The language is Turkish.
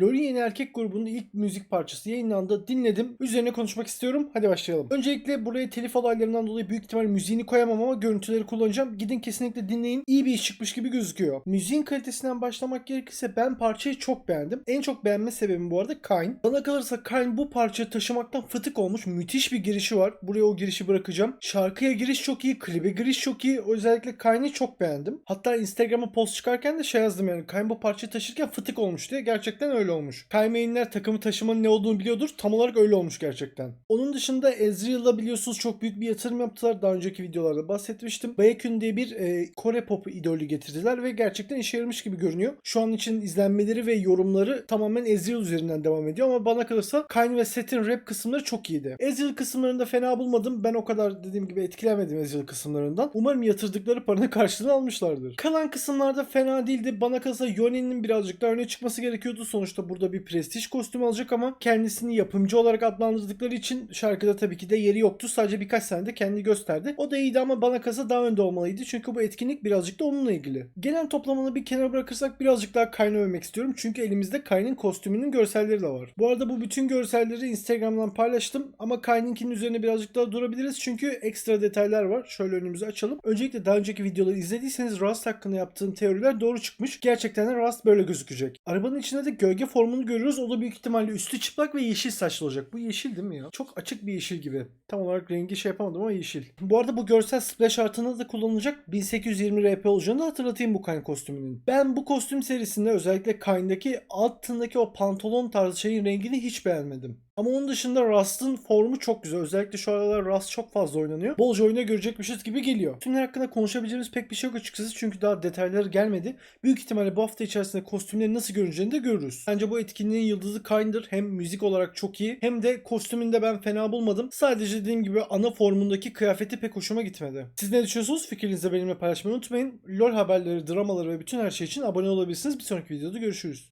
LoL'ün yeni erkek grubunun ilk müzik parçası yayınlandı. Dinledim. Üzerine konuşmak istiyorum. Hadi başlayalım. Öncelikle buraya telif olaylarından dolayı büyük ihtimal müziğini koyamam ama görüntüleri kullanacağım. Gidin kesinlikle dinleyin. İyi bir iş çıkmış gibi gözüküyor. Müziğin kalitesinden başlamak gerekirse ben parçayı çok beğendim. En çok beğenme sebebim bu arada Kayn. Bana kalırsa Kayn bu parçayı taşımaktan fıtık olmuş. Müthiş bir girişi var. Buraya o girişi bırakacağım. Şarkıya giriş çok iyi. Klibe giriş çok iyi. Özellikle Kayn'ı çok beğendim. Hatta Instagram'a post çıkarken de şey yazdım yani. Kayn bu parçayı taşırken fıtık olmuş diye. Gerçekten öyle olmuş. Kayn mainler takımı taşımanın ne olduğunu biliyordur. Tam olarak öyle olmuş gerçekten. Onun dışında Ezreal'la biliyorsunuz çok büyük bir yatırım yaptılar. Daha önceki videolarda bahsetmiştim. Baekhyun diye bir e, Kore pop idolü getirdiler ve gerçekten işe yaramış gibi görünüyor. Şu an için izlenmeleri ve yorumları tamamen Ezreal üzerinden devam ediyor ama bana kalırsa Kayn ve Set'in rap kısımları çok iyiydi. Ezreal kısımlarını da fena bulmadım. Ben o kadar dediğim gibi etkilenmedim Ezreal kısımlarından. Umarım yatırdıkları paranın karşılığını almışlardır. Kalan kısımlarda fena değildi. Bana kalırsa Yone'nin birazcık daha öne çıkması gerekiyordu. Sonuçta burada bir prestij kostüm alacak ama kendisini yapımcı olarak adlandırdıkları için şarkıda tabii ki de yeri yoktu. Sadece birkaç sene de kendi gösterdi. O da iyiydi ama bana kalırsa daha önde olmalıydı. Çünkü bu etkinlik birazcık da onunla ilgili. Gelen toplamını bir kenara bırakırsak birazcık daha Kayn'ı övmek istiyorum. Çünkü elimizde Kayn'ın kostümünün görselleri de var. Bu arada bu bütün görselleri Instagram'dan paylaştım ama Kayn'inkinin üzerine birazcık daha durabiliriz. Çünkü ekstra detaylar var. Şöyle önümüzü açalım. Öncelikle daha önceki videoları izlediyseniz Rust hakkında yaptığım teoriler doğru çıkmış. Gerçekten de Rust böyle gözükecek. Arabanın içinde de gölge formunu görüyoruz. O da büyük ihtimalle üstü çıplak ve yeşil saçlı olacak. Bu yeşil değil mi ya? Çok açık bir yeşil gibi. Tam olarak rengi şey yapamadım ama yeşil. Bu arada bu görsel splash artığında da kullanılacak 1820 RP olacağını hatırlatayım bu Kayn kostümünün. Ben bu kostüm serisinde özellikle Kayn'daki altındaki o pantolon tarzı şeyin rengini hiç beğenmedim. Ama onun dışında Rust'ın formu çok güzel. Özellikle şu aralar Rust çok fazla oynanıyor. Bolca oyuna görecekmişiz gibi geliyor. Tümler hakkında konuşabileceğimiz pek bir şey yok açıkçası. Çünkü daha detayları gelmedi. Büyük ihtimalle bu hafta içerisinde kostümlerin nasıl görüneceğini de görürüz. Bence bu etkinliğin yıldızı Kayn'dır. Hem müzik olarak çok iyi hem de kostümünde ben fena bulmadım. Sadece dediğim gibi ana formundaki kıyafeti pek hoşuma gitmedi. Siz ne düşünüyorsunuz? Fikrinizi benimle paylaşmayı unutmayın. LoL haberleri, dramaları ve bütün her şey için abone olabilirsiniz. Bir sonraki videoda görüşürüz.